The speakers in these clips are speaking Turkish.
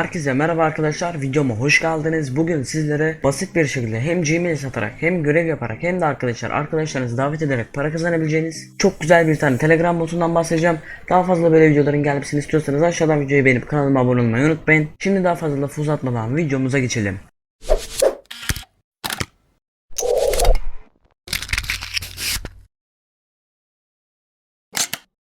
Herkese merhaba arkadaşlar videoma hoş geldiniz. Bugün sizlere basit bir şekilde hem Gmail satarak hem görev yaparak hem de arkadaşlar arkadaşlarınızı davet ederek para kazanabileceğiniz çok güzel bir tane Telegram botundan bahsedeceğim. Daha fazla böyle videoların gelmesini istiyorsanız aşağıdan videoyu beğenip kanalıma abone olmayı unutmayın. Şimdi daha fazla lafı uzatmadan videomuza geçelim.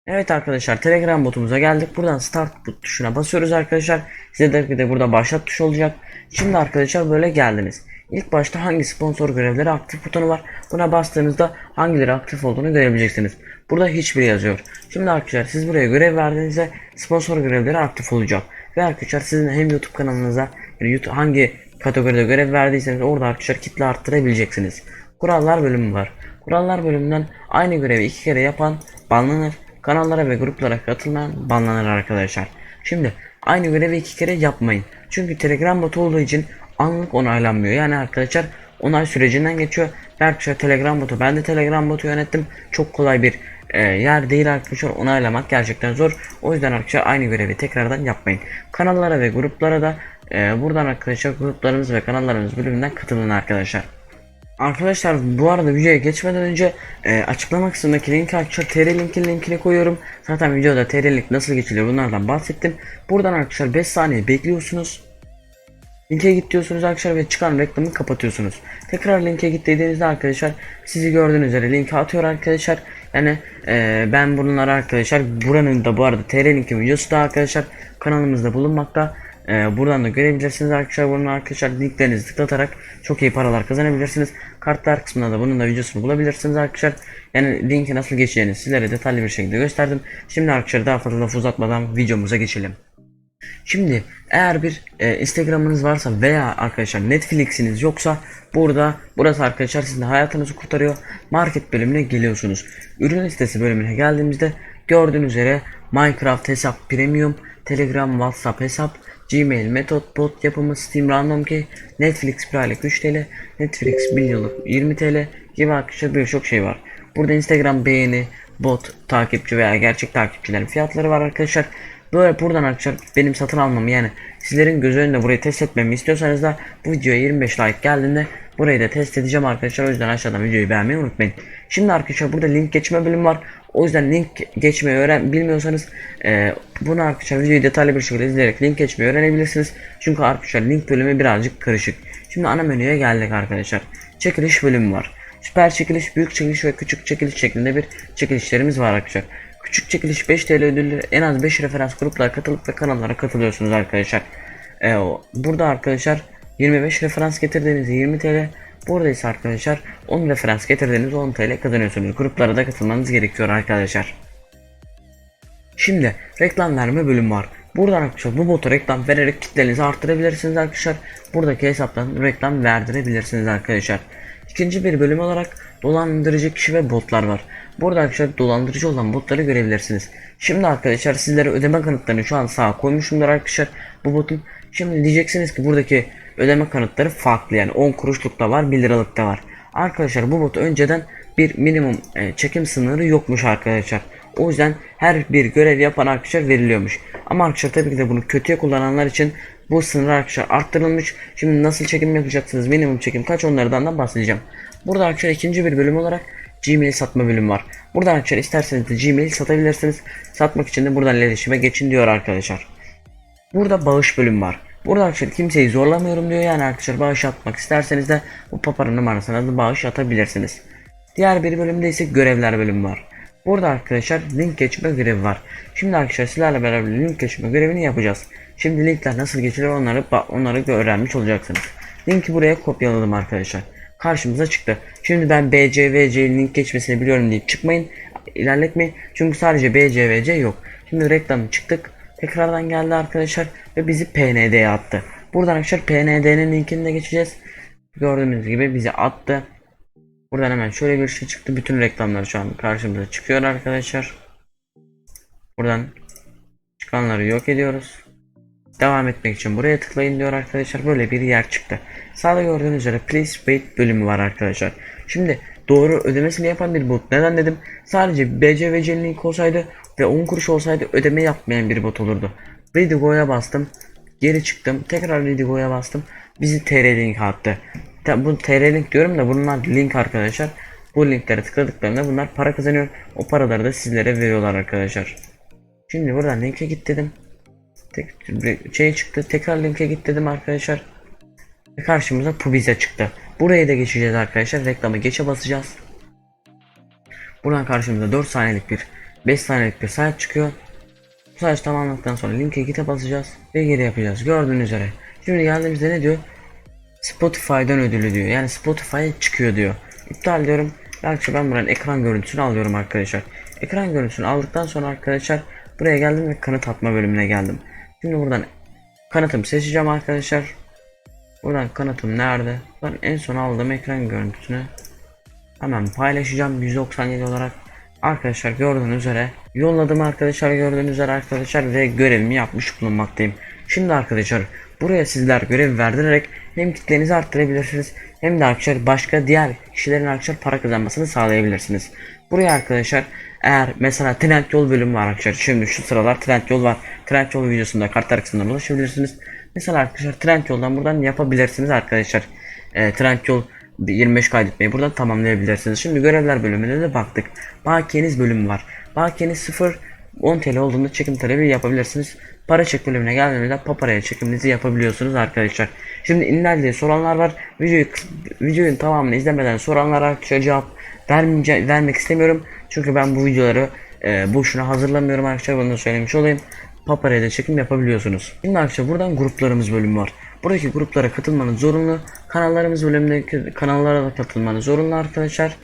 Evet arkadaşlar Telegram botumuza geldik. Buradan start bot tuşuna basıyoruz arkadaşlar. Size de, de burada başlat tuşu olacak. Şimdi arkadaşlar böyle geldiniz. İlk başta hangi sponsor görevleri aktif butonu var. Buna bastığınızda hangileri aktif olduğunu görebileceksiniz. Burada hiçbiri yazıyor. Şimdi arkadaşlar siz buraya görev verdiğinizde sponsor görevleri aktif olacak. Ve arkadaşlar sizin hem YouTube kanalınıza yani YouTube hangi kategoride görev verdiyseniz orada arkadaşlar kitle arttırabileceksiniz. Kurallar bölümü var. Kurallar bölümünden aynı görevi iki kere yapan banlanır. Kanallara ve gruplara katılmayan banlanır arkadaşlar. Şimdi aynı görevi iki kere yapmayın. Çünkü Telegram botu olduğu için anlık onaylanmıyor. Yani arkadaşlar onay sürecinden geçiyor. Ve arkadaşlar Telegram botu ben de Telegram botu yönettim. Çok kolay bir e, yer değil arkadaşlar onaylamak gerçekten zor. O yüzden arkadaşlar aynı görevi tekrardan yapmayın. Kanallara ve gruplara da e, buradan arkadaşlar gruplarımız ve kanallarımız bölümünden katılın arkadaşlar. Arkadaşlar bu arada videoya geçmeden önce e, açıklama kısmındaki linki arkadaşlar TR linkin linkini koyuyorum. Zaten videoda TR link nasıl geçiliyor bunlardan bahsettim. Buradan arkadaşlar 5 saniye bekliyorsunuz. Linke git diyorsunuz arkadaşlar ve çıkan reklamı kapatıyorsunuz. Tekrar linke git dediğinizde arkadaşlar sizi gördüğünüz üzere linki atıyor arkadaşlar. Yani e, ben bunları arkadaşlar buranın da bu arada TR linki videosu da arkadaşlar kanalımızda bulunmakta. E, buradan da görebilirsiniz arkadaşlar. Bunun arkadaşlar linklerinizi tıklatarak çok iyi paralar kazanabilirsiniz. Kartlar kısmında da bunun da videosunu bulabilirsiniz arkadaşlar. Yani linki nasıl geçeceğini sizlere detaylı bir şekilde gösterdim. Şimdi arkadaşlar daha fazla laf uzatmadan videomuza geçelim. Şimdi eğer bir e, Instagram'ınız varsa veya arkadaşlar Netflix'iniz yoksa burada burası arkadaşlar sizin hayatınızı kurtarıyor. Market bölümüne geliyorsunuz. Ürün listesi bölümüne geldiğimizde gördüğünüz üzere Minecraft hesap premium, Telegram WhatsApp hesap, Gmail metot bot yapımı Steam Random Key, Netflix bir aylık 3 TL, Netflix 1 yıllık 20 TL gibi arkadaşlar birçok şey var. Burada Instagram beğeni, bot, takipçi veya gerçek takipçilerin fiyatları var arkadaşlar. Böyle buradan arkadaşlar benim satın almam yani sizlerin göz önünde burayı test etmemi istiyorsanız da bu videoya 25 like geldiğinde burayı da test edeceğim arkadaşlar. O yüzden aşağıdan videoyu beğenmeyi unutmayın. Şimdi arkadaşlar burada link geçme bölümü var. O yüzden link geçmeyi öğren bilmiyorsanız e, bunu arkadaşlar videoyu detaylı bir şekilde izleyerek link geçmeyi öğrenebilirsiniz. Çünkü arkadaşlar link bölümü birazcık karışık. Şimdi ana menüye geldik arkadaşlar. Çekiliş bölümü var. Süper çekiliş, büyük çekiliş ve küçük çekiliş şeklinde bir çekilişlerimiz var arkadaşlar. Küçük çekiliş 5 TL ödüllü en az 5 referans gruplara katılıp ve kanallara katılıyorsunuz arkadaşlar. Ee, burada arkadaşlar 25 referans getirdiğinizde 20 TL. Burada ise arkadaşlar 10 referans getirdiğinizde 10 TL kazanıyorsunuz. Gruplara da katılmanız gerekiyor arkadaşlar. Şimdi reklam verme bölümü var. Buradan arkadaşlar bu botu reklam vererek kitlenizi arttırabilirsiniz arkadaşlar. Buradaki hesaptan reklam verdirebilirsiniz arkadaşlar. İkinci bir bölüm olarak dolandırıcı kişi ve botlar var. Burada arkadaşlar dolandırıcı olan botları görebilirsiniz. Şimdi arkadaşlar sizlere ödeme kanıtlarını şu an sağa koymuşumdur arkadaşlar bu botun. Şimdi diyeceksiniz ki buradaki ödeme kanıtları farklı yani 10 kuruşluk da var 1 liralık da var. Arkadaşlar bu bot önceden bir minimum e, çekim sınırı yokmuş arkadaşlar. O yüzden her bir görev yapan arkadaşlar veriliyormuş. Ama arkadaşlar tabii ki de bunu kötüye kullananlar için bu sınır arkadaşlar arttırılmış. Şimdi nasıl çekim yapacaksınız? Minimum çekim kaç onlardan da bahsedeceğim. Burada arkadaşlar ikinci bir bölüm olarak Gmail satma bölümü var. Burada arkadaşlar isterseniz de Gmail satabilirsiniz. Satmak için de buradan iletişime geçin diyor arkadaşlar. Burada bağış bölümü var. Burada arkadaşlar kimseyi zorlamıyorum diyor yani arkadaşlar bağış atmak isterseniz de bu papanın numarasına da bağış atabilirsiniz. Diğer bir bölümde ise görevler bölümü var. Burada arkadaşlar link geçme görevi var. Şimdi arkadaşlar sizlerle beraber link geçme görevini yapacağız. Şimdi linkler nasıl geçilir onları onları öğrenmiş olacaksınız. Linki buraya kopyaladım arkadaşlar. Karşımıza çıktı. Şimdi ben BCVC link geçmesini biliyorum deyip çıkmayın. ilerletmeyin. Çünkü sadece BCVC yok. Şimdi reklam çıktık. Tekrardan geldi arkadaşlar ve bizi PND'ye attı. Buradan arkadaşlar PND'nin linkini de geçeceğiz. Gördüğünüz gibi bizi attı. Buradan hemen şöyle bir şey çıktı. Bütün reklamlar şu an karşımıza çıkıyor arkadaşlar. Buradan çıkanları yok ediyoruz. Devam etmek için buraya tıklayın diyor arkadaşlar. Böyle bir yer çıktı. Sağda gördüğünüz üzere please wait bölümü var arkadaşlar. Şimdi doğru ödemesini yapan bir bot. Neden dedim? Sadece BCVC'nin link olsaydı ve 10 kuruş olsaydı ödeme yapmayan bir bot olurdu. Ready go'ya bastım. Geri çıktım. Tekrar Redigo'ya bastım. Bizi TR link attı. Bu TR link diyorum da bunlar link arkadaşlar. Bu linklere tıkladıklarında bunlar para kazanıyor. O paraları da sizlere veriyorlar arkadaşlar. Şimdi buradan linke git dedim. Tek, şey çıktı. Tekrar linke git dedim arkadaşlar. Ve karşımıza Pubize çıktı. Buraya da geçeceğiz arkadaşlar. Reklamı geçe basacağız. Buradan karşımıza 4 saniyelik bir 5 saniyelik bir saat çıkıyor. Bu saat tamamladıktan sonra linke gite basacağız ve geri yapacağız. Gördüğünüz üzere. Şimdi geldiğimizde ne diyor? Spotify'dan ödülü diyor. Yani Spotify'a çıkıyor diyor. İptal diyorum. Belki ben buranın ekran görüntüsünü alıyorum arkadaşlar. Ekran görüntüsünü aldıktan sonra arkadaşlar buraya geldim ve kanıt atma bölümüne geldim. Şimdi buradan kanıtımı seçeceğim arkadaşlar. Buradan kanıtım nerede? Ben en son aldığım ekran görüntüsünü hemen paylaşacağım 197 olarak. Arkadaşlar gördüğünüz üzere yolladım arkadaşlar gördüğünüz üzere arkadaşlar ve görevimi yapmış bulunmaktayım. Şimdi arkadaşlar buraya sizler görev verdirerek hem kitlenizi arttırabilirsiniz hem de arkadaşlar başka diğer kişilerin arkadaşlar para kazanmasını sağlayabilirsiniz. Buraya arkadaşlar eğer mesela trend yol bölümü var arkadaşlar şimdi şu sıralar trend yol var. Trend yol videosunda kartlar kısmından ulaşabilirsiniz. Mesela arkadaşlar trend yoldan buradan yapabilirsiniz arkadaşlar. E, trend yol 25 kaydetmeyi buradan tamamlayabilirsiniz. Şimdi görevler bölümüne de baktık. Bakiyeniz bölümü var. Bakiyeniz 0 10 TL olduğunda çekim talebi yapabilirsiniz. Para çek bölümüne geldiğinizde paparaya çekiminizi yapabiliyorsunuz arkadaşlar. Şimdi inler diye soranlar var. Videoyu videonun tamamını izlemeden soranlar arkadaşlar cevap vermeyece, vermek istemiyorum. Çünkü ben bu videoları e, boşuna hazırlamıyorum arkadaşlar. Bunu da söylemiş olayım. Paparaya da çekim yapabiliyorsunuz. Şimdi arkadaşlar buradan gruplarımız bölümü var. Buradaki gruplara katılmanız zorunlu. Kanallarımız bölümündeki kanallara da katılmanız zorunlu arkadaşlar.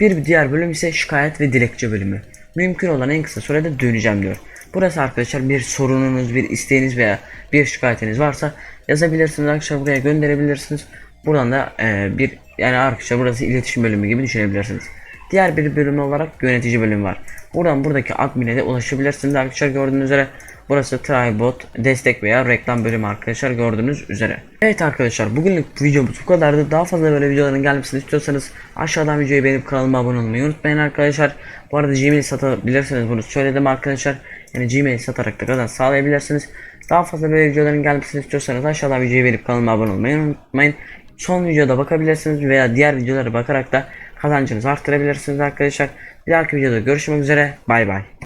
Bir diğer bölüm ise şikayet ve dilekçe bölümü. Mümkün olan en kısa sürede döneceğim diyor. Burası arkadaşlar bir sorununuz, bir isteğiniz veya bir şikayetiniz varsa yazabilirsiniz arkadaşlar buraya gönderebilirsiniz. Buradan da e, bir yani arkadaşlar burası iletişim bölümü gibi düşünebilirsiniz. Diğer bir bölüm olarak yönetici bölüm var. Buradan buradaki admin'e de ulaşabilirsiniz arkadaşlar gördüğünüz üzere. Burası Trybot destek veya reklam bölümü arkadaşlar gördüğünüz üzere. Evet arkadaşlar bugünlük videomuz bu kadardı. Daha fazla böyle videoların gelmesini istiyorsanız aşağıdan videoyu beğenip kanalıma abone olmayı unutmayın arkadaşlar. Bu arada Gmail satabilirsiniz bunu söyledim arkadaşlar. Yani Gmail satarak da kazanç sağlayabilirsiniz. Daha fazla böyle videoların gelmesini istiyorsanız aşağıdan videoyu beğenip kanalıma abone olmayı unutmayın. Son videoda bakabilirsiniz veya diğer videolara bakarak da kazancınızı arttırabilirsiniz arkadaşlar. Bir dahaki videoda görüşmek üzere. Bay bay.